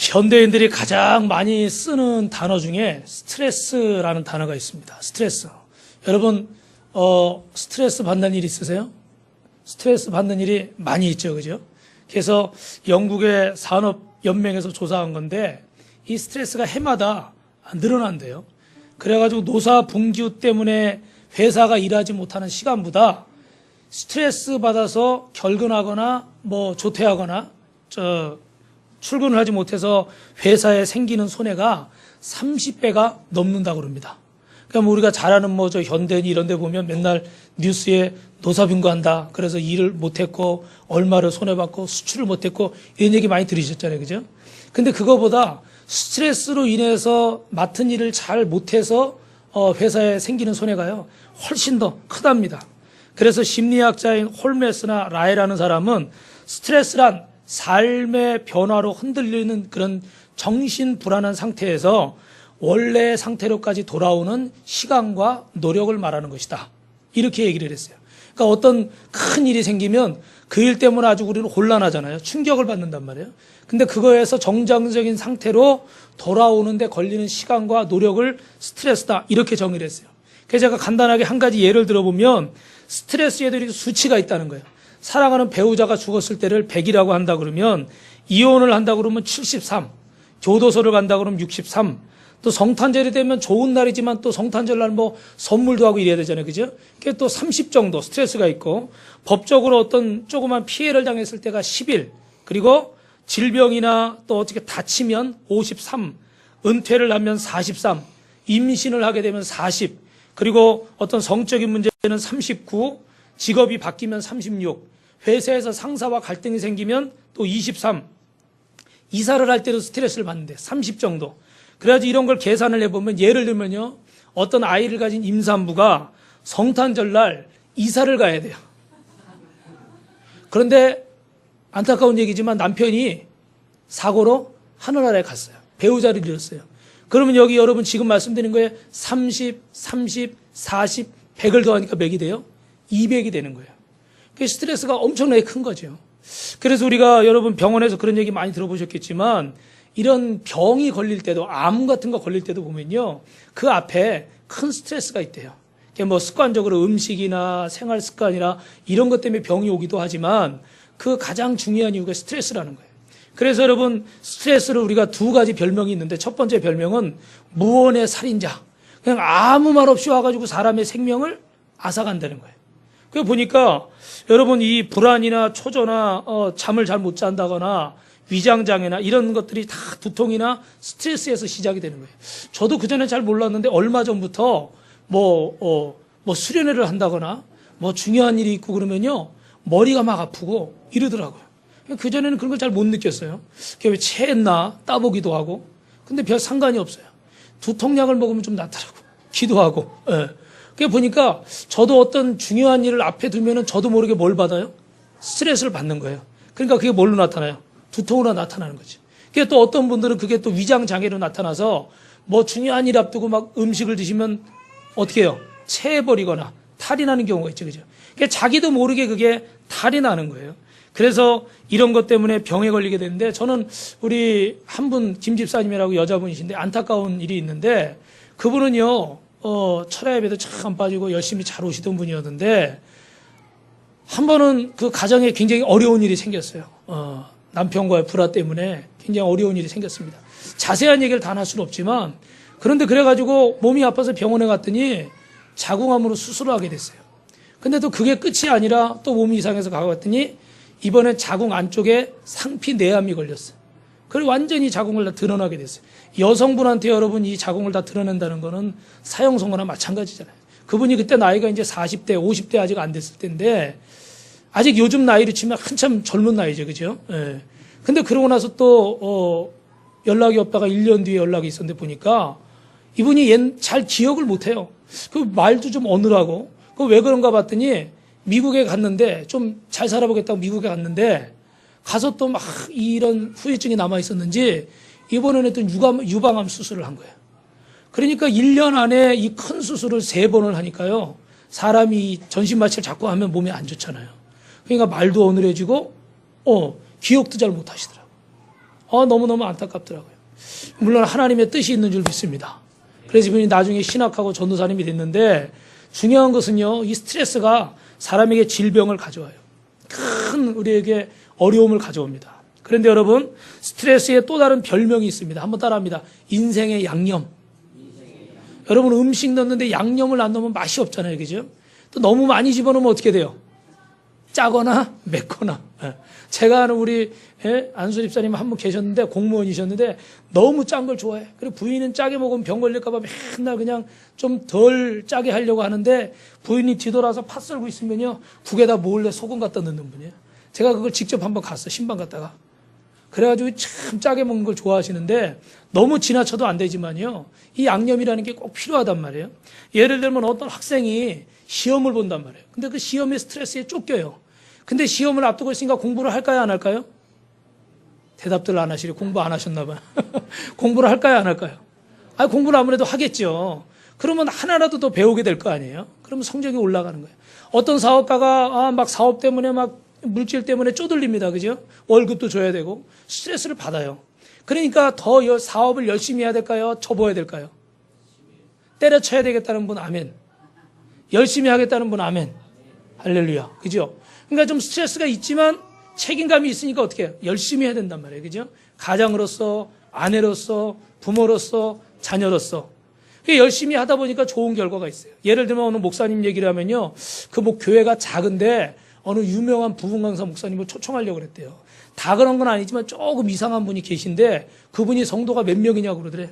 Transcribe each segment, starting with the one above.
현대인들이 가장 많이 쓰는 단어 중에 스트레스라는 단어가 있습니다. 스트레스. 여러분, 어, 스트레스 받는 일 있으세요? 스트레스 받는 일이 많이 있죠. 그죠? 그래서 영국의 산업연맹에서 조사한 건데 이 스트레스가 해마다 늘어난대요. 그래가지고 노사 분규 때문에 회사가 일하지 못하는 시간보다 스트레스 받아서 결근하거나 뭐 조퇴하거나 저 출근을 하지 못해서 회사에 생기는 손해가 30배가 넘는다고 그럽니다. 그러니까 뭐 우리가 잘 아는 뭐 저 현대인 이런 데 보면 맨날 뉴스에 노사빙고한다. 그래서 일을 못했고 얼마를 손해받고 수출을 못했고 이런 얘기 많이 들으셨잖아요. 그죠? 근데 그거보다 스트레스로 인해서 맡은 일을 잘 못해서 어, 회사에 생기는 손해가요. 훨씬 더 크답니다. 그래서 심리학자인 홀메스나 라이라는 사람은 스트레스란 삶의 변화로 흔들리는 그런 정신 불안한 상태에서 원래 상태로까지 돌아오는 시간과 노력을 말하는 것이다. 이렇게 얘기를 했어요. 그러니까 어떤 큰 일이 생기면 그 일 때문에 아주 우리는 혼란하잖아요. 충격을 받는단 말이에요. 근데 그거에서 정상적인 상태로 돌아오는데 걸리는 시간과 노력을 스트레스다. 이렇게 정의를 했어요. 그래서 제가 간단하게 한 가지 예를 들어보면 스트레스에도 이렇게 수치가 있다는 거예요. 사랑하는 배우자가 죽었을 때를 100이라고 한다 그러면 이혼을 한다 그러면 73, 교도소를 간다 그러면 63, 또 성탄절이 되면 좋은 날이지만 또 성탄절날 뭐 선물도 하고 이래야 되잖아요. 그죠? 그게 또 30 정도 스트레스가 있고 법적으로 어떤 조그만 피해를 당했을 때가 10일 그리고 질병이나 또 어떻게 다치면 53, 은퇴를 하면 43, 임신을 하게 되면 40, 그리고 어떤 성적인 문제는 39, 직업이 바뀌면 36, 회사에서 상사와 갈등이 생기면 또 23, 이사를 할 때도 스트레스를 받는데 30 정도. 그래야지 이런 걸 계산을 해보면 예를 들면요. 어떤 아이를 가진 임산부가 성탄절 날 이사를 가야 돼요. 그런데 안타까운 얘기지만 남편이 사고로 하늘나라에 갔어요. 배우자를 잃었어요. 그러면 여기 여러분 지금 말씀드린 거에 30, 30, 40, 100을 더하니까 몇이 돼요? 200이 되는 거예요. 그 스트레스가 엄청나게 큰 거죠. 그래서 우리가 여러분 병원에서 그런 얘기 많이 들어보셨겠지만 이런 병이 걸릴 때도 암 같은 거 걸릴 때도 보면요. 그 앞에 큰 스트레스가 있대요. 뭐 습관적으로 음식이나 생활 습관이나 이런 것 때문에 병이 오기도 하지만 그 가장 중요한 이유가 스트레스라는 거예요. 그래서 여러분 스트레스를 우리가 두 가지 별명이 있는데 첫 번째 별명은 무언의 살인자. 그냥 아무 말 없이 와가지고 사람의 생명을 앗아간다는 거예요. 그 보니까 여러분 이 불안이나 초조나 어, 잠을 잘 못 잔다거나 위장장애나 이런 것들이 다 두통이나 스트레스에서 시작이 되는 거예요. 저도 그전에 잘 몰랐는데 얼마 전부터 뭐, 어, 뭐 수련회를 한다거나 뭐 중요한 일이 있고 그러면요. 머리가 막 아프고 이러더라고요. 그전에는 그런 걸 잘 못 느꼈어요. 그게 왜 체했나 따보기도 하고. 근데 별 상관이 없어요. 두통약을 먹으면 좀 낫더라고. 기도하고. 예. 그게 보니까 저도 어떤 중요한 일을 앞에 두면은 저도 모르게 뭘 받아요? 스트레스를 받는 거예요. 그러니까 그게 뭘로 나타나요? 두통으로 나타나는 거죠. 그게 또 어떤 분들은 그게 또 위장 장애로 나타나서 뭐 중요한 일 앞두고 막 음식을 드시면 어떻게 해요? 체해버리거나 탈이 나는 경우가 있죠. 그죠? 그게 자기도 모르게 그게 탈이 나는 거예요. 그래서 이런 것 때문에 병에 걸리게 되는데 저는 우리 한 분 김 집사님이라고 여자분이신데 안타까운 일이 있는데 그분은요 어, 철야 예배도 참안 빠지고 열심히 잘 오시던 분이었는데 한 번은 그 가정에 굉장히 어려운 일이 생겼어요. 어, 남편과의 불화 때문에 굉장히 어려운 일이 생겼습니다. 자세한 얘기를 다 할 수는 없지만 그런데 그래가지고 몸이 아파서 병원에 갔더니 자궁암으로 수술을 하게 됐어요. 근데 또 그게 끝이 아니라 또 몸이 이상해서 가봤더니 이번엔 자궁 안쪽에 상피 내암이 걸렸어요. 그걸 완전히 자궁을 다 드러나게 됐어요. 여성분한테 여러분 이 자궁을 다 드러낸다는 거는 사형선고나 마찬가지잖아요. 그분이 그때 나이가 이제 40대, 50대 아직 안 됐을 때인데 아직 요즘 나이로 치면 한참 젊은 나이죠. 그죠? 예. 근데 그러고 나서 또, 어, 연락이 없다가 1년 뒤에 연락이 있었는데 보니까 이분이 옛, 잘 기억을 못 해요. 그 말도 좀 어느라고. 그 왜 그런가 봤더니 미국에 갔는데 좀 잘 살아보겠다고 미국에 갔는데 가서 또 막 이런 후유증이 남아 있었는지 이번에는 또 유감, 유방암 수술을 한 거예요. 그러니까 1년 안에 이 큰 수술을 세 번을 하니까요. 사람이 전신 마취를 자꾸 하면 몸에 안 좋잖아요. 그러니까 말도 어눌해지고, 어, 기억도 잘 못 하시더라고요. 어, 너무너무 안타깝더라고요. 물론 하나님의 뜻이 있는 줄 믿습니다. 그래서 이분이 나중에 신학하고 전도사님이 됐는데 중요한 것은요, 이 스트레스가 사람에게 질병을 가져와요. 큰 우리에게 어려움을 가져옵니다. 그런데 여러분, 스트레스에 또 다른 별명이 있습니다. 한번 따라합니다. 인생의 양념. 여러분, 음식 넣는데 양념을 안 넣으면 맛이 없잖아요. 그죠? 또 너무 많이 집어넣으면 어떻게 돼요? 짜거나 맵거나. 예. 제가 아는 우리 예, 안수 집사님 한 분 계셨는데 공무원이셨는데 너무 짠 걸 좋아해. 그리고 부인은 짜게 먹으면 병 걸릴까봐 맨날 그냥 좀 덜 짜게 하려고 하는데 부인이 뒤돌아서 팥 썰고 있으면요 국에다 몰래 소금 갖다 넣는 분이에요. 제가 그걸 직접 한번 갔어 신방 갔다가 그래가지고 참 짜게 먹는 걸 좋아하시는데 너무 지나쳐도 안 되지만요 이 양념이라는 게 꼭 필요하단 말이에요. 예를 들면 어떤 학생이 시험을 본단 말이에요. 근데 그 시험의 스트레스에 쫓겨요. 근데 시험을 앞두고 있으니까 공부를 할까요, 안 할까요? 대답들 안 하시려 공부 안 하셨나 봐요. 공부를 할까요, 안 할까요? 아, 공부를 아무래도 하겠죠. 그러면 하나라도 더 배우게 될 거 아니에요? 그러면 성적이 올라가는 거예요. 어떤 사업가가 아, 막 사업 때문에 막 물질 때문에 쪼들립니다. 그죠? 월급도 줘야 되고 스트레스를 받아요. 그러니까 더 여- 사업을 열심히 해야 될까요? 접어야 될까요? 때려쳐야 되겠다는 분 아멘. 열심히 하겠다는 분 아멘. 할렐루야. 그죠? 그러니까 좀 스트레스가 있지만 책임감이 있으니까 어떻게 해요? 열심히 해야 된단 말이에요. 그죠? 가장으로서, 아내로서, 부모로서, 자녀로서. 열심히 하다 보니까 좋은 결과가 있어요. 예를 들면 어느 목사님 얘기를 하면요. 그 뭐 교회가 작은데 어느 유명한 부분 강사 목사님을 초청하려고 그랬대요. 다 그런 건 아니지만 조금 이상한 분이 계신데 그분이 성도가 몇 명이냐고 그러더래.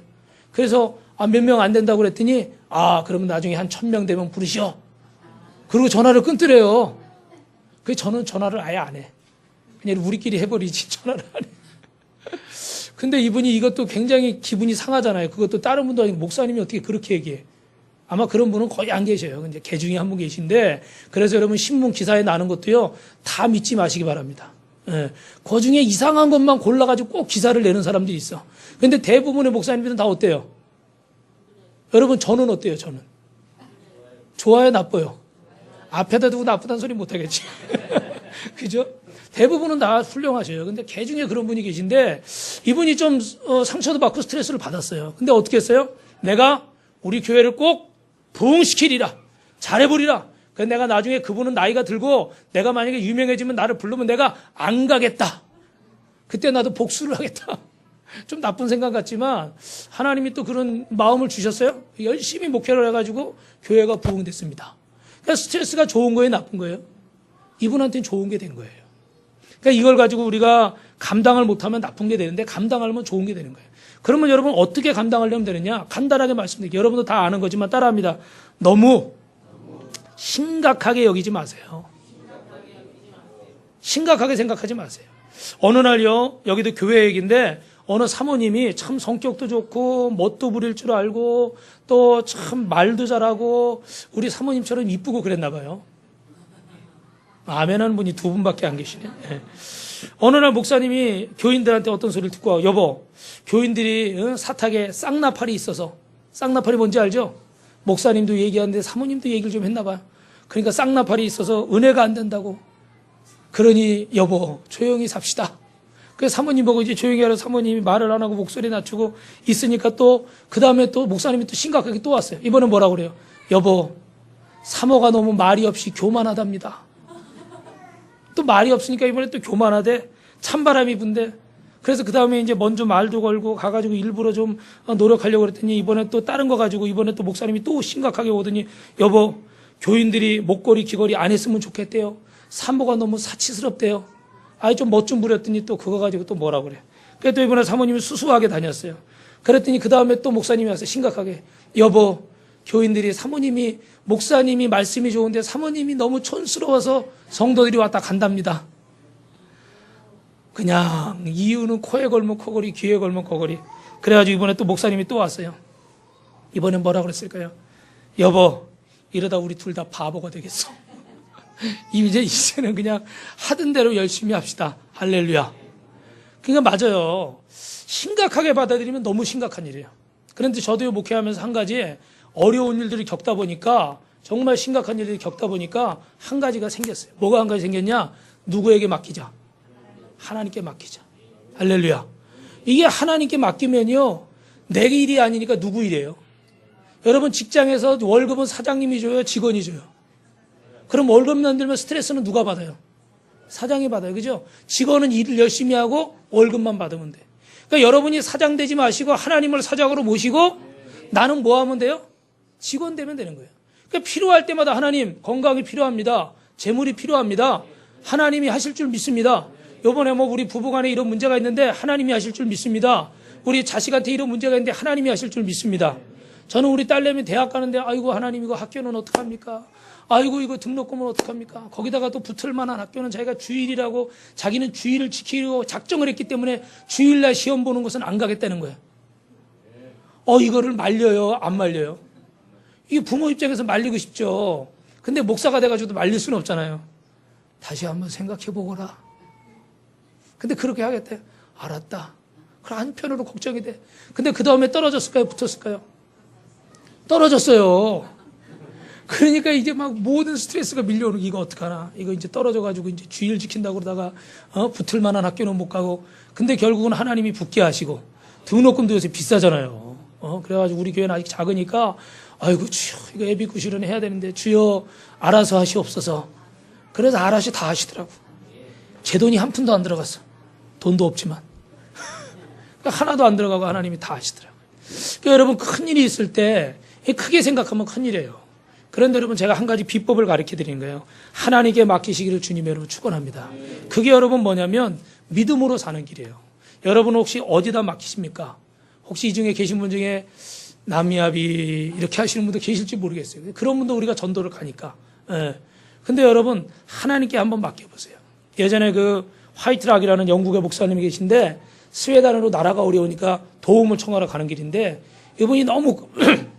그래서 아, 몇 명 안 된다고 그랬더니 아, 그러면 나중에 한 천 명 되면 부르시오. 그리고 전화를 끊더래요. 그 저는 전화를 아예 안 해. 그냥 우리끼리 해버리지 전화를 안 해. 근데 이분이 이것도 굉장히 기분이 상하잖아요. 그것도 다른 분도 아니고 목사님이 어떻게 그렇게 얘기해. 아마 그런 분은 거의 안 계셔요. 근데 개 중에 한 분 계신데 그래서 여러분 신문 기사에 나는 것도요 다 믿지 마시기 바랍니다. 예. 그 중에 이상한 것만 골라가지고 꼭 기사를 내는 사람들이 있어. 근데 대부분의 목사님들은 다 어때요? 여러분 저는 어때요? 저는 좋아요, 나빠요. 앞에다 두고 나쁘다는 소리 못 하겠지. 그죠? 대부분은 다 훌륭하셔요. 근데 개 중에 그런 분이 계신데 이분이 좀 어, 상처도 받고 스트레스를 받았어요. 근데 어떻게 했어요? 내가 우리 교회를 꼭 부흥시키리라. 잘해보리라. 그래서 내가 나중에 그분은 나이가 들고 내가 만약에 유명해지면 나를 부르면 내가 안 가겠다. 그때 나도 복수를 하겠다. 좀 나쁜 생각 같지만 하나님이 또 그런 마음을 주셨어요. 열심히 목회를 해가지고 교회가 부흥됐습니다. 그러니까 스트레스가 좋은 거예요, 나쁜 거예요? 이분한테는 좋은 게 된 거예요. 그러니까 이걸 가지고 우리가 감당을 못하면 나쁜 게 되는데 감당하면 좋은 게 되는 거예요. 그러면 여러분 어떻게 감당하려면 되느냐? 간단하게 말씀드릴게요. 여러분도 다 아는 거지만 따라합니다. 너무 심각하게 여기지 마세요. 심각하게 생각하지 마세요. 어느 날요, 여기도 교회 얘기인데, 어느 사모님이 참 성격도 좋고, 멋도 부릴 줄 알고, 또 참 말도 잘하고, 우리 사모님처럼 이쁘고 그랬나 봐요. 아멘 하는 분이 두 분밖에 안 계시네. 예. 어느 날 목사님이 교인들한테 어떤 소리를 듣고 와, 여보, 교인들이 어, 사탁에 쌍나팔이 있어서, 쌍나팔이 뭔지 알죠? 목사님도 얘기하는데 사모님도 얘기를 좀 했나 봐요. 그러니까 쌍나팔이 있어서 은혜가 안 된다고. 그러니 여보 조용히 삽시다. 그래서 사모님 보고 이제 조용히 하라 사모님이 말을 안 하고 목소리 낮추고 있으니까 또 그 다음에 또 목사님이 또 심각하게 또 왔어요. 이번엔 뭐라고 그래요? 여보 사모가 너무 말이 없이 교만하답니다. 또 말이 없으니까 이번에 또 교만하대 찬바람이 분대. 그래서 그 다음에 이제 먼저 말도 걸고 가가지고 일부러 좀 어, 노력하려고 그랬더니 이번에 또 다른 거 가지고 이번에 또 목사님이 또 심각하게 오더니 여보 교인들이 목걸이 귀걸이 안 했으면 좋겠대요. 사모가 너무 사치스럽대요. 아이 좀 멋 좀 부렸더니 또 그거 가지고 또 뭐라 그래. 그래 또 이번에 사모님이 수수하게 다녔어요. 그랬더니 그 다음에 또 목사님이 와서 심각하게 여보 교인들이 사모님이 목사님이 말씀이 좋은데 사모님이 너무 촌스러워서 성도들이 왔다 간답니다. 그냥 이유는 코에 걸면 코걸이, 귀에 걸면 코걸이. 그래가지고 이번에 또 목사님이 또 왔어요. 이번엔 뭐라 그랬을까요? 여보, 이러다 우리 둘 다 바보가 되겠어. 이제 이제는 그냥 하던 대로 열심히 합시다. 할렐루야. 그러니까 맞아요. 심각하게 받아들이면 너무 심각한 일이에요. 그런데 저도 목회하면서 한 가지 어려운 일들을 겪다 보니까 정말 심각한 일들을 겪다 보니까 한 가지가 생겼어요. 뭐가 한 가지 생겼냐? 누구에게 맡기자. 하나님께 맡기자. 할렐루야. 이게 하나님께 맡기면요. 내 일이 아니니까 누구 일이에요? 여러분 직장에서 월급은 사장님이 줘요? 직원이 줘요? 그럼 월급 만들면 스트레스는 누가 받아요? 사장이 받아요. 그죠? 직원은 일을 열심히 하고 월급만 받으면 돼. 그러니까 여러분이 사장 되지 마시고 하나님을 사장으로 모시고 나는 뭐 하면 돼요? 직원 되면 되는 거예요. 그러니까 필요할 때마다 하나님 건강이 필요합니다. 재물이 필요합니다. 하나님이 하실 줄 믿습니다. 요번에 뭐 우리 부부간에 이런 문제가 있는데 하나님이 하실 줄 믿습니다. 우리 자식한테 이런 문제가 있는데 하나님이 하실 줄 믿습니다. 저는 우리 딸내미 대학 가는데 아이고 하나님 이거 학교는 어떡합니까? 아이고 이거 등록금은 어떡합니까? 거기다가 또 붙을 만한 학교는 자기가 주일이라고 자기는 주일을 지키려고 작정을 했기 때문에 주일날 시험 보는 것은 안 가겠다는 거예요. 어 이거를 말려요? 안 말려요? 이게 부모 입장에서 말리고 싶죠. 근데 목사가 돼가지고도 말릴 수는 없잖아요. 다시 한번 생각해 보거라. 근데 그렇게 하겠대. 알았다. 그럼 한편으로 걱정이 돼. 근데 그 다음에 떨어졌을까요? 붙었을까요? 떨어졌어요. 그러니까 이제 막 모든 스트레스가 밀려오는 게 이거 어떡하나. 이거 이제 떨어져가지고 이제 주의를 지킨다고 그러다가, 어, 붙을 만한 학교는 못 가고. 근데 결국은 하나님이 붙게 하시고. 등록금도 요새 비싸잖아요. 어, 그래가지고 우리 교회는 아직 작으니까, 아이고, 주여, 이거 애비 구실은 해야 되는데, 주여, 알아서 하시옵소서. 그래서 알아서 다 하시더라고. 제 돈이 한 푼도 안 들어갔어. 돈도 없지만. 그러니까 하나도 안 들어가고 하나님이 다 하시더라고요. 그러니까 여러분, 큰 일이 있을 때, 크게 생각하면 큰 일이에요. 그런데 여러분 제가 한 가지 비법을 가르쳐 드리는 거예요. 하나님께 맡기시기를 주님 여러분 축원합니다. 그게 여러분 뭐냐면 믿음으로 사는 길이에요. 여러분 혹시 어디다 맡기십니까? 혹시 이 중에 계신 분 중에 남이압이 이렇게 하시는 분도 계실지 모르겠어요. 그런 분도 우리가 전도를 가니까. 예. 근데 여러분 하나님께 한번 맡겨보세요. 예전에 그 화이트락이라는 영국의 목사님이 계신데 스웨덴으로 나라가 어려우니까 도움을 청하러 가는 길인데 이분이 너무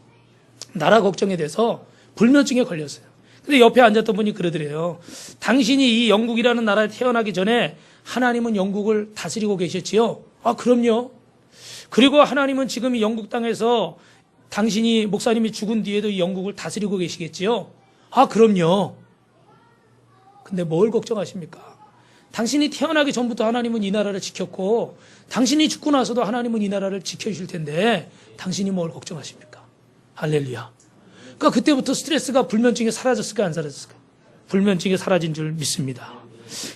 나라 걱정에 대해서 불면증에 걸렸어요. 근데 옆에 앉았던 분이 그러더래요. 당신이 이 영국이라는 나라에 태어나기 전에 하나님은 영국을 다스리고 계셨지요? 아, 그럼요. 그리고 하나님은 지금 이 영국 땅에서 당신이 목사님이 죽은 뒤에도 이 영국을 다스리고 계시겠지요? 아, 그럼요. 근데 뭘 걱정하십니까? 당신이 태어나기 전부터 하나님은 이 나라를 지켰고, 당신이 죽고 나서도 하나님은 이 나라를 지켜주실 텐데, 당신이 뭘 걱정하십니까? 할렐루야. 그러니까 그때부터 스트레스가 불면증이 사라졌을까 안 사라졌을까? 불면증이 사라진 줄 믿습니다.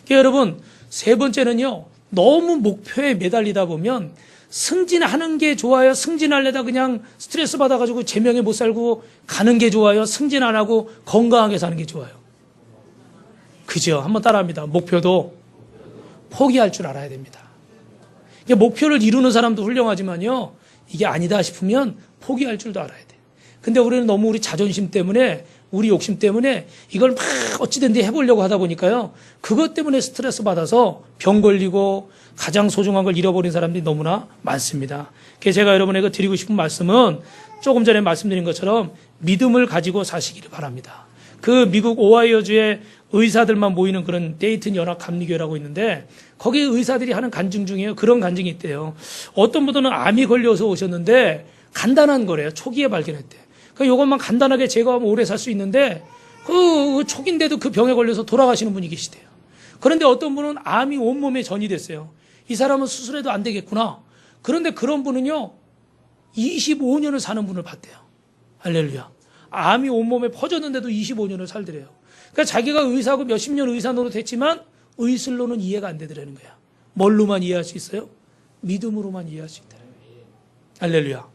그러니까 여러분 세 번째는요. 너무 목표에 매달리다 보면 승진하는 게 좋아요. 승진하려다 그냥 스트레스 받아가지고 제명에 못 살고 가는 게 좋아요. 승진 안 하고 건강하게 사는 게 좋아요. 그죠? 한번 따라합니다. 목표도 포기할 줄 알아야 됩니다. 목표를 이루는 사람도 훌륭하지만요. 이게 아니다 싶으면 포기할 줄도 알아야 돼요. 근데 우리는 너무 우리 자존심 때문에 우리 욕심 때문에 이걸 막 어찌된데 해보려고 하다 보니까요. 그것 때문에 스트레스 받아서 병 걸리고 가장 소중한 걸 잃어버린 사람들이 너무나 많습니다. 그래서 제가 여러분에게 드리고 싶은 말씀은 조금 전에 말씀드린 것처럼 믿음을 가지고 사시기를 바랍니다. 그 미국 오하이오주의 의사들만 모이는 그런 데이튼 연합 감리교라고 있는데 거기 의사들이 하는 간증 중에 그런 간증이 있대요. 어떤 분들은 암이 걸려서 오셨는데 간단한 거래요. 초기에 발견했대. 그 요것만 간단하게 제거하면 오래 살 수 있는데 그 초기인데도 그 병에 걸려서 돌아가시는 분이 계시대요. 그런데 어떤 분은 암이 온몸에 전이 됐어요. 이 사람은 수술해도 안 되겠구나. 그런데 그런 분은요. 25년을 사는 분을 봤대요. 할렐루야. 암이 온몸에 퍼졌는데도 25년을 살더래요. 그러니까 자기가 의사고 몇십 년 의사 노릇 했지만 의술로는 이해가 안 되더라는 거야. 뭘로만 이해할 수 있어요? 믿음으로만 이해할 수 있다. 할렐루야.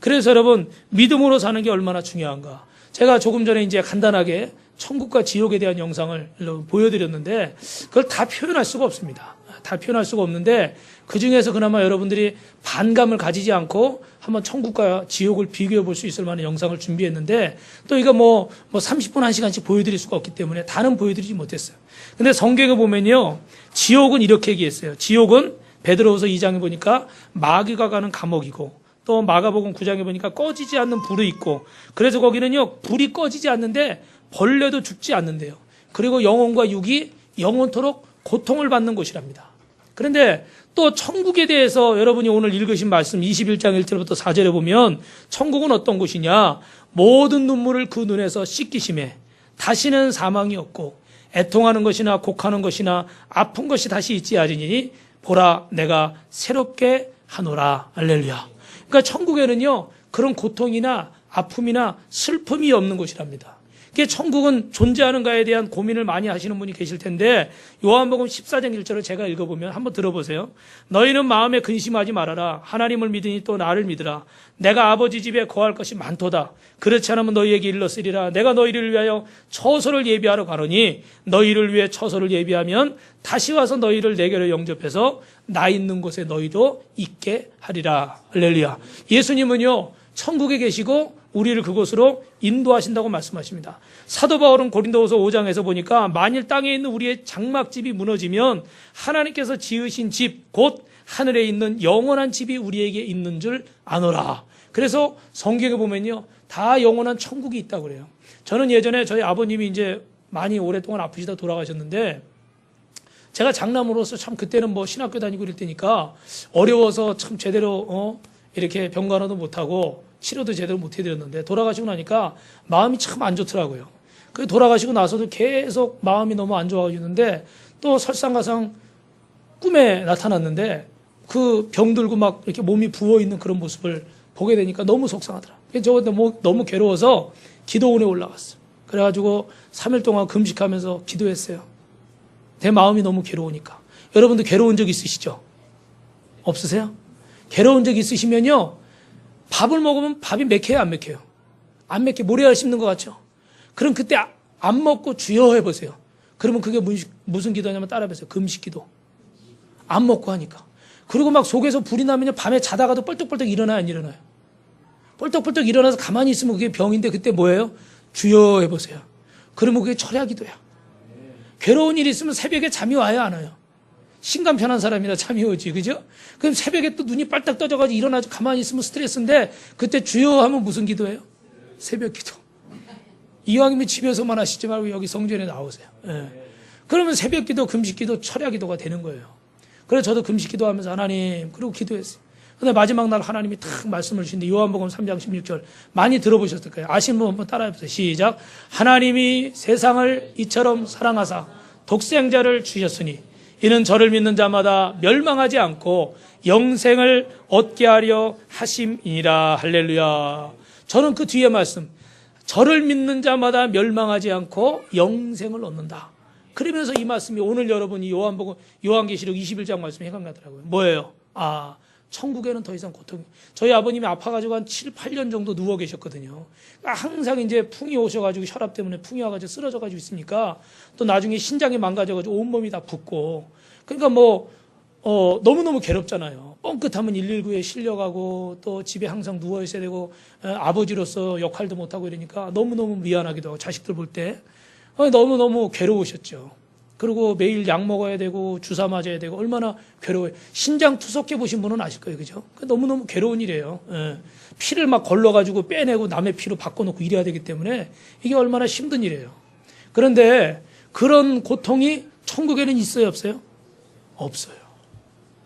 그래서 여러분 믿음으로 사는 게 얼마나 중요한가. 제가 조금 전에 이제 간단하게 천국과 지옥에 대한 영상을 보여드렸는데 그걸 다 표현할 수가 없습니다. 다 표현할 수가 없는데 그 중에서 그나마 여러분들이 반감을 가지지 않고 한번 천국과 지옥을 비교해 볼 수 있을 만한 영상을 준비했는데 또 이거 뭐, 뭐 30분, 1시간씩 보여드릴 수가 없기 때문에 다는 보여드리지 못했어요. 근데 성경에 보면요. 지옥은 이렇게 얘기했어요. 지옥은 베드로후서 2장에 보니까 마귀가 가는 감옥이고 또 마가복음 9장에 보니까 꺼지지 않는 불이 있고 그래서 거기는요 불이 꺼지지 않는데 벌레도 죽지 않는데요. 그리고 영혼과 육이 영원토록 고통을 받는 곳이랍니다. 그런데 또 천국에 대해서 여러분이 오늘 읽으신 말씀 21장 1절부터 4절에 보면 천국은 어떤 곳이냐 모든 눈물을 그 눈에서 씻기심에 다시는 사망이 없고 애통하는 것이나 곡하는 것이나 아픈 것이 다시 있지 않으니 보라 내가 새롭게 하노라. 알렐루야. 그러니까 천국에는요, 그런 고통이나 아픔이나 슬픔이 없는 곳이랍니다. 그게 천국은 존재하는가에 대한 고민을 많이 하시는 분이 계실 텐데 요한복음 14장 1절을 제가 읽어보면 한번 들어보세요. 너희는 마음에 근심하지 말아라. 하나님을 믿으니 또 나를 믿으라. 내가 아버지 집에 거할 것이 많도다. 그렇지 않으면 너희에게 일렀으리라. 내가 너희를 위하여 처소를 예비하러 가노니 너희를 위해 처소를 예비하면 다시 와서 너희를 내게로 영접해서 나 있는 곳에 너희도 있게 하리라. 할렐루야. 예수님은요 천국에 계시고 우리를 그곳으로 인도하신다고 말씀하십니다. 사도 바울은 고린도후서 5장에서 보니까 만일 땅에 있는 우리의 장막집이 무너지면 하나님께서 지으신 집 곧 하늘에 있는 영원한 집이 우리에게 있는 줄 아노라. 그래서 성경에 보면요. 다 영원한 천국이 있다고 그래요. 저는 예전에 저희 아버님이 이제 많이 오랫동안 아프시다 돌아가셨는데 제가 장남으로서 참 그때는 뭐 신학교 다니고 이럴 때니까 어려워서 참 제대로 어 이렇게 병간호도 못하고 치료도 제대로 못 해드렸는데 돌아가시고 나니까 마음이 참 안 좋더라고요. 그 돌아가시고 나서도 계속 마음이 너무 안 좋아지는데 또 설상가상 꿈에 나타났는데 그 병들고 막 이렇게 몸이 부어 있는 그런 모습을 보게 되니까 너무 속상하더라. 저 너무 너무 괴로워서 기도원에 올라갔어. 그래가지고 3일 동안 금식하면서 기도했어요. 내 마음이 너무 괴로우니까. 여러분도 괴로운 적 있으시죠? 없으세요? 괴로운 적 있으시면요. 밥을 먹으면 밥이 맥혀요, 안 맥혀요? 안 맥혀. 모래알 씹는 것 같죠? 그럼 그때 아- 안 먹고 주여 해보세요. 그러면 그게 무슨- 기도냐면 따라해보세요. 금식 기도. 안 먹고 하니까. 그리고 막 속에서 불이 나면요. 밤에 자다가도 뻘떡뻘떡 일어나요, 안 일어나요? 뻘떡뻘떡 일어나서 가만히 있으면 그게 병인데 그때 뭐예요? 주여 해보세요. 그러면 그게 철야 기도야. 괴로운 일이 있으면 새벽에 잠이 와요, 안 와요? 신간 편한 사람이라 잠이 오지, 그죠? 그럼 새벽에 또 눈이 빨딱 떠져가지고 일어나서 가만히 있으면 스트레스인데 그때 주여 하면 무슨 기도예요? 새벽 기도. 이왕이면 집에서만 하시지 말고 여기 성전에 나오세요. 예. 그러면 새벽 기도, 금식 기도, 철야 기도가 되는 거예요. 그래서 저도 금식 기도 하면서 하나님, 그리고 기도했어요. 근데 마지막 날 하나님이 탁 말씀을 주시는데 요한복음 3장 16절 많이 들어보셨을 거예요. 아시는 분 한번 따라해 보세요. 시작. 하나님이 세상을 이처럼 사랑하사 독생자를 주셨으니 이는 저를 믿는 자마다 멸망하지 않고 영생을 얻게 하려 하심이니라. 할렐루야. 저는 그 뒤에 말씀. 저를 믿는 자마다 멸망하지 않고 영생을 얻는다. 그러면서 이 말씀이 오늘 여러분이 요한복음 요한계시록 21장 말씀이 해당나더라고요. 뭐예요? 아, 천국에는 더 이상 고통이. 저희 아버님이 아파가지고 한 7, 8년 정도 누워 계셨거든요. 그러니까 항상 이제 풍이 오셔가지고 혈압 때문에 풍이 와가지고 쓰러져가지고 있으니까 또 나중에 신장이 망가져가지고 온몸이 다 붓고. 그러니까 뭐, 어, 너무너무 괴롭잖아요. 뻥끗하면 119에 실려가고 또 집에 항상 누워 있어야 되고 에, 아버지로서 역할도 못하고 이러니까 너무너무 미안하기도 하고 자식들 볼 때. 어, 너무너무 괴로우셨죠. 그리고 매일 약 먹어야 되고 주사 맞아야 되고 얼마나 괴로워요. 신장 투석해 보신 분은 아실 거예요. 그죠? 그 너무너무 괴로운 일이에요. 예. 피를 막 걸러가지고 빼내고 남의 피로 바꿔놓고 이래야 되기 때문에 이게 얼마나 힘든 일이에요. 그런데 그런 고통이 천국에는 있어요? 없어요? 없어요.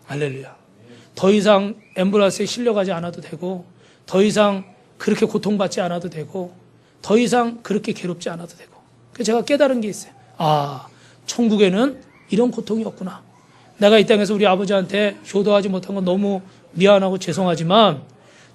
할렐루야. 더 이상 앰뷸런스에 실려가지 않아도 되고 더 이상 그렇게 고통받지 않아도 되고 더 이상 그렇게 괴롭지 않아도 되고 그래서 제가 깨달은 게 있어요. 아, 천국에는 이런 고통이 없구나. 내가 이 땅에서 우리 아버지한테 효도하지 못한 건 너무 미안하고 죄송하지만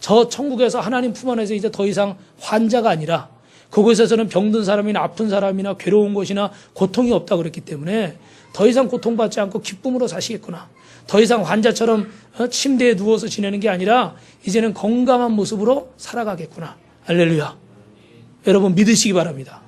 저 천국에서 하나님 품 안에서 이제 더 이상 환자가 아니라 그곳에서는 병든 사람이나 아픈 사람이나 괴로운 것이나 고통이 없다 그랬기 때문에 더 이상 고통받지 않고 기쁨으로 사시겠구나. 더 이상 환자처럼 어, 침대에 누워서 지내는 게 아니라 이제는 건강한 모습으로 살아가겠구나. 할렐루야. 여러분 믿으시기 바랍니다.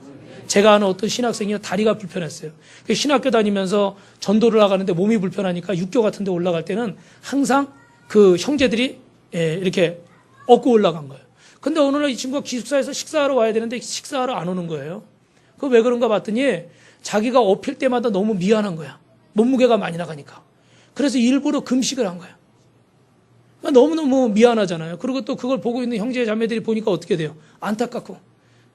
제가 아는 어떤 신학생이 다리가 불편했어요. 그 신학교 다니면서 전도를 나가는데 몸이 불편하니까 육교 같은 데 올라갈 때는 항상 그 형제들이 예, 이렇게 업고 올라간 거예요. 근데 어느 날 이 친구가 기숙사에서 식사하러 와야 되는데 식사하러 안 오는 거예요. 그 왜 그런가 봤더니 자기가 업힐 때마다 너무 미안한 거야. 몸무게가 많이 나가니까. 그래서 일부러 금식을 한 거야. 그러니까 너무너무 미안하잖아요. 그리고 또 그걸 보고 있는 형제 자매들이 보니까 어떻게 돼요? 안타깝고.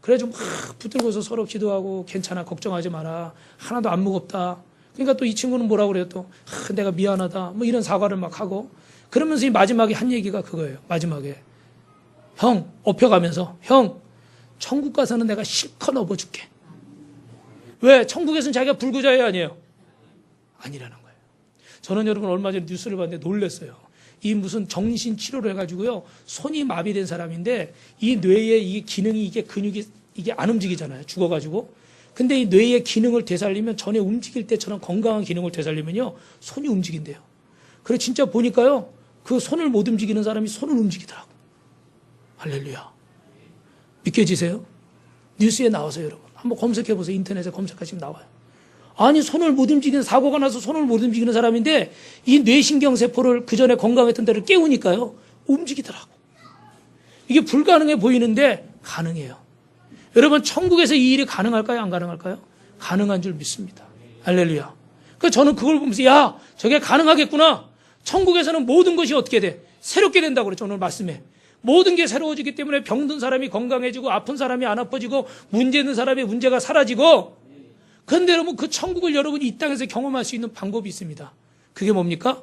그래가지고 막 붙들고서 서로 기도하고 괜찮아 걱정하지 마라. 하나도 안 무겁다. 그러니까 또 이 친구는 뭐라고 그래요 또? 아, 내가 미안하다. 뭐 이런 사과를 막 하고. 그러면서 이 마지막에 한 얘기가 그거예요 마지막에. 형 업혀가면서 형 천국 가서는 내가 실컷 업어줄게. 왜? 천국에서는 자기가 불구자예요 아니에요. 아니라는 거예요. 저는 여러분 얼마 전에 뉴스를 봤는데 놀랐어요 이 무슨 정신 치료를 해가지고요 손이 마비된 사람인데 이 뇌의 이 기능이 이게 근육이 이게 안 움직이잖아요 죽어가지고 근데 이 뇌의 기능을 되살리면 전에 움직일 때처럼 건강한 기능을 되살리면요 손이 움직인대요. 그래 진짜 보니까요 그 손을 못 움직이는 사람이 손을 움직이더라고. 할렐루야. 믿겨지세요? 뉴스에 나와서 여러분 한번 검색해 보세요 인터넷에 검색하시면 나와요. 아니 손을 못 움직이는 사고가 나서 손을 못 움직이는 사람인데 이 뇌신경 세포를 그 전에 건강했던 데를 깨우니까요 움직이더라고. 이게 불가능해 보이는데 가능해요. 여러분 천국에서 이 일이 가능할까요? 안 가능할까요? 가능한 줄 믿습니다. 할렐루야. 그 저는 그걸 보면서 야 저게 가능하겠구나. 천국에서는 모든 것이 어떻게 돼? 새롭게 된다고 그랬죠 오늘 말씀에. 모든 게 새로워지기 때문에 병든 사람이 건강해지고 아픈 사람이 안 아파지고 문제 있는 사람의 문제가 사라지고 그런데 여러분 그 천국을 여러분이 이 땅에서 경험할 수 있는 방법이 있습니다. 그게 뭡니까?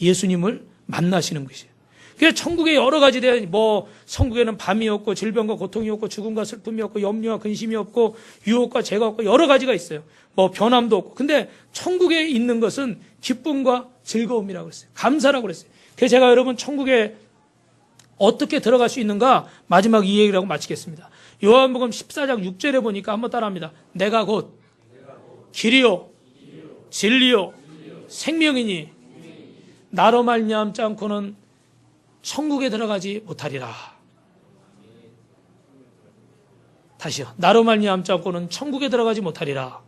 예수님을 만나시는 것이에요. 그래서 천국에 여러 가지 된, 뭐, 천국에는 밤이 없고, 질병과 고통이 없고, 죽음과 슬픔이 없고, 염려와 근심이 없고, 유혹과 죄가 없고, 여러 가지가 있어요. 뭐, 변함도 없고. 근데 천국에 있는 것은 기쁨과 즐거움이라고 그랬어요. 감사라고 그랬어요. 그래서 제가 여러분 천국에 어떻게 들어갈 수 있는가? 마지막 이 얘기를 하고 마치겠습니다. 요한복음 14장 6절에 보니까 한번 따라합니다. 내가 곧 길이요, 진리요, 생명이니, 나로 말미암지 않고는 천국에 들어가지 못하리라. 다시요. 나로 말미암지 않고는 천국에 들어가지 못하리라.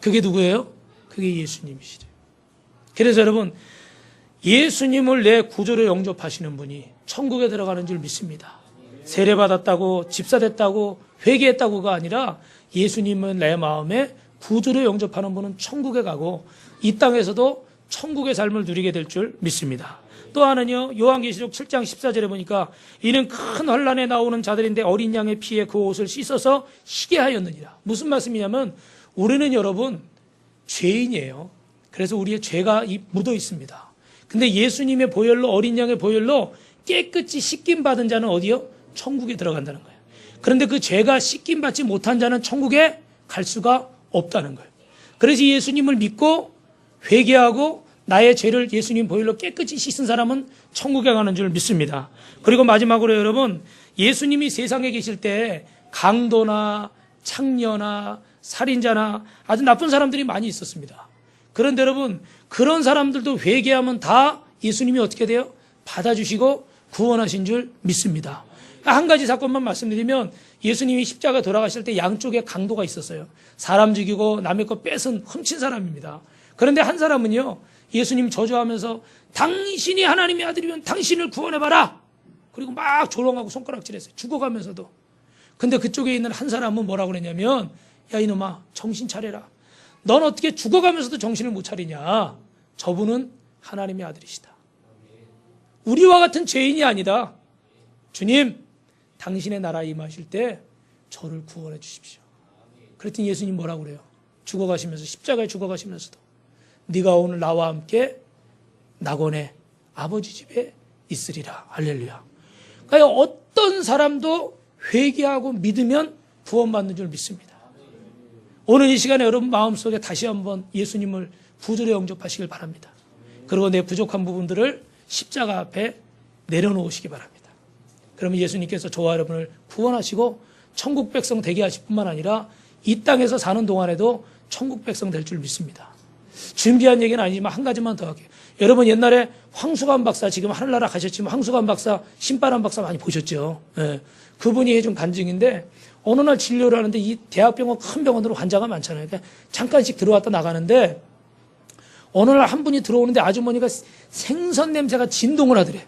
그게 누구예요? 그게 예수님이시래요. 그래서 여러분 예수님을 내 구조로 영접하시는 분이 천국에 들어가는 줄 믿습니다. 세례받았다고 집사됐다고 회개했다고가 아니라 예수님은 내 마음에 구조로 영접하는 분은 천국에 가고 이 땅에서도 천국의 삶을 누리게 될 줄 믿습니다. 또 하나는요, 요한계시록 7장 14절에 보니까 이는 큰 환란에 나오는 자들인데 어린 양의 피에 그 옷을 씻어서 희게 하였느니라. 무슨 말씀이냐면 우리는 여러분 죄인이에요. 그래서 우리의 죄가 묻어 있습니다. 근데 예수님의 보혈로 어린 양의 보혈로 깨끗이 씻김 받은 자는 어디요? 천국에 들어간다는 거예요. 그런데 그 죄가 씻김 받지 못한 자는 천국에 갈 수가 없다는 거예요. 그래서 예수님을 믿고 회개하고 나의 죄를 예수님 보혈로 깨끗이 씻은 사람은 천국에 가는 줄 믿습니다. 그리고 마지막으로 여러분 예수님이 세상에 계실 때 강도나 창녀나 살인자나 아주 나쁜 사람들이 많이 있었습니다. 그런데 여러분 그런 사람들도 회개하면 다 예수님이 어떻게 돼요? 받아주시고 구원하신 줄 믿습니다. 한 가지 사건만 말씀드리면 예수님이 십자가 돌아가실 때 양쪽에 강도가 있었어요. 사람 죽이고 남의 것 뺏은 훔친 사람입니다. 그런데 한 사람은요, 예수님 저주하면서 당신이 하나님의 아들이면 당신을 구원해봐라! 그리고 막 조롱하고 손가락질했어요. 죽어가면서도. 근데 그쪽에 있는 한 사람은 뭐라고 그랬냐면, 야, 이놈아, 정신 차려라. 넌 어떻게 죽어가면서도 정신을 못 차리냐? 저분은 하나님의 아들이시다. 우리와 같은 죄인이 아니다. 주님, 당신의 나라에 임하실 때 저를 구원해 주십시오. 그랬더니 예수님 뭐라고 그래요? 죽어가시면서 십자가에 죽어가시면서도 네가 오늘 나와 함께 낙원의 아버지 집에 있으리라. 할렐루야. 그러니까 어떤 사람도 회개하고 믿으면 구원받는 줄 믿습니다. 오늘 이 시간에 여러분 마음속에 다시 한번 예수님을 구주로 영접하시길 바랍니다. 그리고 내 부족한 부분들을 십자가 앞에 내려놓으시기 바랍니다. 그러면 예수님께서 저와 여러분을 구원하시고 천국 백성 되게 하실 뿐만 아니라 이 땅에서 사는 동안에도 천국 백성 될 줄 믿습니다. 준비한 얘기는 아니지만 한 가지만 더 할게요. 여러분 옛날에 황수관 박사 지금 하늘나라 가셨지만 황수관 박사, 신바람 박사 많이 보셨죠? 예. 그분이 해준 간증인데 어느 날 진료를 하는데 이 대학병원 큰 병원으로 환자가 많잖아요. 그러니까 잠깐씩 들어왔다 나가는데 어느 날 한 분이 들어오는데 아주머니가 생선 냄새가 진동을 하더래.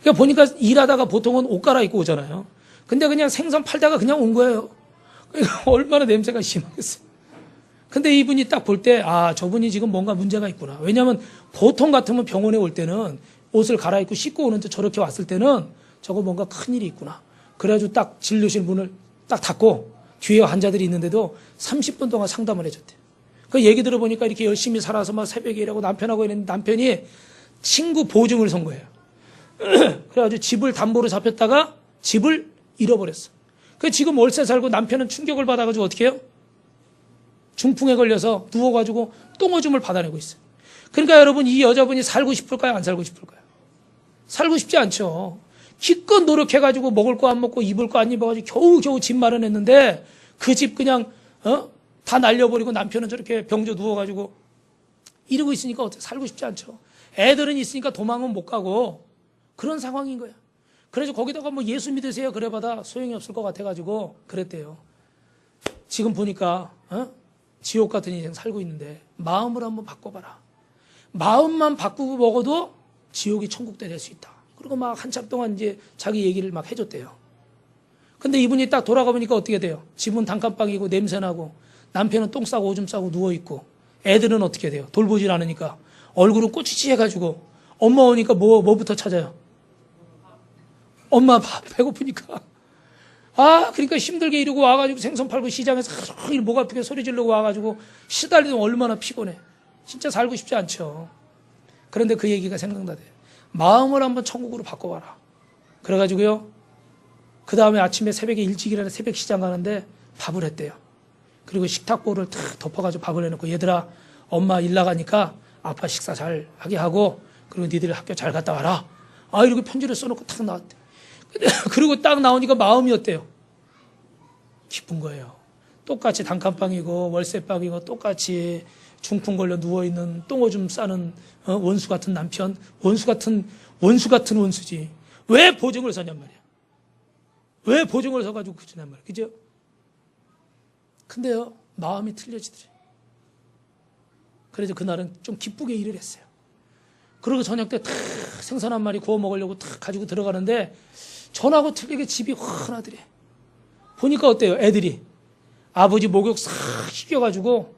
그러니까 보니까 일하다가 보통은 옷 갈아입고 오잖아요. 근데 그냥 생선 팔다가 그냥 온 거예요. 그러니까 얼마나 냄새가 심하겠어요. 근데 이분이 딱 볼 때, 아, 저분이 지금 뭔가 문제가 있구나. 왜냐하면 보통 같으면 병원에 올 때는 옷을 갈아입고 씻고 오는데 저렇게 왔을 때는 저거 뭔가 큰일이 있구나. 그래가지고 딱 진료실 문을 딱 닫고 뒤에 환자들이 있는데도 30분 동안 상담을 해줬대. 그 얘기 들어보니까 이렇게 열심히 살아서 막 새벽에 일하고 남편하고 있는 남편이 친구 보증을 선 거예요. 그래가지고 집을 담보로 잡혔다가 집을 잃어버렸어. 그 지금 월세 살고 남편은 충격을 받아가지고 어떻게 해요? 중풍에 걸려서 누워가지고 똥오줌을 받아내고 있어요. 그러니까 여러분 이 여자분이 살고 싶을까요? 안 살고 싶을까요? 살고 싶지 않죠. 기껏 노력해가지고 먹을 거 안 먹고 입을 거 안 입어가지고 겨우겨우 집 마련했는데 그 집 그냥 어? 다 날려버리고 남편은 저렇게 병져 누워가지고 이러고 있으니까 어떻게 살고 싶지 않죠. 애들은 있으니까 도망은 못 가고 그런 상황인 거야. 그래서 거기다가 뭐 예수 믿으세요 그래봐다 소용이 없을 것 같아가지고 그랬대요. 지금 보니까 어? 지옥 같은 인생 살고 있는데 마음을 한번 바꿔봐라. 마음만 바꾸고 먹어도 지옥이 천국 때될수 있다. 그리고 막 한참 동안 이제 자기 얘기를 막 해줬대요. 근데 이분이 딱 돌아가 보니까 어떻게 돼요? 집은 단칸방이고 냄새나고 남편은 똥 싸고 오줌 싸고 누워있고 애들은 어떻게 돼요? 돌보질 않으니까 얼굴은 꼬치치해가지고 엄마 오니까 뭐, 뭐부터 찾아요? 엄마 밥 배고프니까. 아, 그러니까 힘들게 이러고 와가지고 생선 팔고 시장에서 하루 목 아프게 소리 지르고 와가지고 시달리면 얼마나 피곤해. 진짜 살고 싶지 않죠. 그런데 그 얘기가 생각나대. 마음을 한번 천국으로 바꿔봐라. 그래가지고요. 그 다음에 아침에 새벽에 일찍 일어나 새벽 시장 가는데 밥을 했대요. 그리고 식탁보를 탁 덮어가지고 밥을 해놓고 얘들아 엄마 일 나가니까 아빠 식사 잘 하게 하고 그리고 니들 학교 잘 갔다 와라. 아 이렇게 편지를 써놓고 탁 나왔대. 그리고 딱 나오니까 마음이 어때요? 기쁜 거예요. 똑같이 단칸방이고 월세방이고 똑같이 중풍 걸려 누워 있는 똥오줌 싸는 어, 원수 같은 남편, 원수 같은 원수 같은 원수지. 왜 보증을 서냔 말이야. 왜 보증을 서가지고 그러냔 말이야. 그죠? 근데요 마음이 틀려지더래. 그래서 그날은 좀 기쁘게 일을 했어요. 그리고 저녁 때 탁 생선 한 마리 구워 먹으려고 탁 가지고 들어가는데 전하고 틀리게 집이 환하더래. 보니까 어때요? 애들이 아버지 목욕 싹 시켜가지고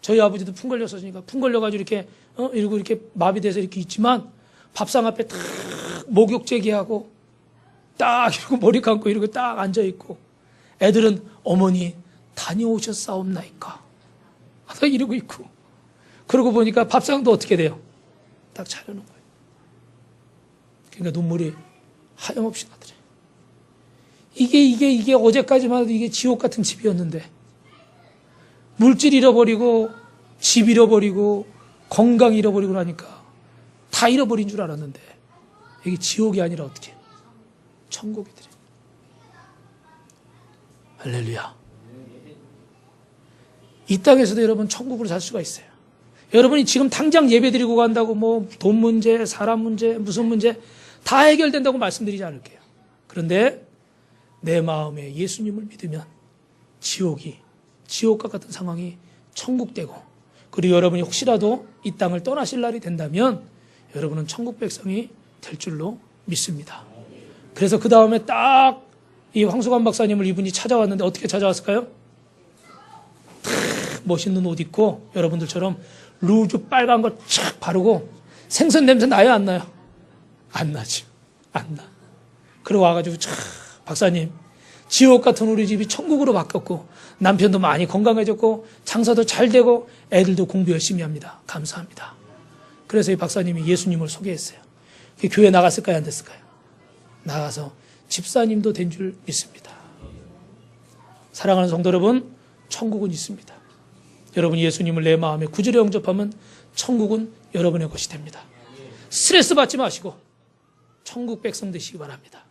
저희 아버지도 풍 걸렸었으니까 풍 걸려가지고 이렇게 어 이러고 이렇게 마비돼서 이렇게 있지만 밥상 앞에 탁 목욕 제기하고 딱 이러고 머리 감고 이러고 딱 앉아 있고 애들은 어머니 다녀오셨사옵나이까 하다 이러고 있고 그러고 보니까 밥상도 어떻게 돼요? 딱 차려놓은 거예요. 그러니까 눈물이 하염없이 나더래. 이게 이게 이게 어제까지만 해도 이게 지옥 같은 집이었는데 물질 잃어버리고 집 잃어버리고 건강 잃어버리고 나니까 다 잃어버린 줄 알았는데 이게 지옥이 아니라 어떻게 천국이더래. 할렐루야. 이 땅에서도 여러분 천국을 살 수가 있어요. 여러분이 지금 당장 예배 드리고 간다고 뭐 돈 문제, 사람 문제, 무슨 문제 다 해결된다고 말씀드리지 않을게요. 그런데 내 마음에 예수님을 믿으면 지옥이 지옥과 같은 상황이 천국되고 그리고 여러분이 혹시라도 이 땅을 떠나실 날이 된다면 여러분은 천국 백성이 될 줄로 믿습니다. 그래서 그 다음에 딱 이 황수관 박사님을 이분이 찾아왔는데 어떻게 찾아왔을까요? 탁 멋있는 옷 입고 여러분들처럼 루즈 빨간 거착 바르고 생선 냄새 나요 안 나요? 안 나죠. 안 나. 그러고 와가지고 참 박사님 지옥 같은 우리 집이 천국으로 바뀌었고 남편도 많이 건강해졌고 장사도 잘 되고 애들도 공부 열심히 합니다. 감사합니다. 그래서 이 박사님이 예수님을 소개했어요. 그 교회 나갔을까요? 안 됐을까요? 나가서 집사님도 된 줄 믿습니다. 사랑하는 성도 여러분, 천국은 있습니다. 여러분 예수님을 내 마음에 구주로 영접하면 천국은 여러분의 것이 됩니다. 스트레스 받지 마시고 천국 백성 되시기 바랍니다.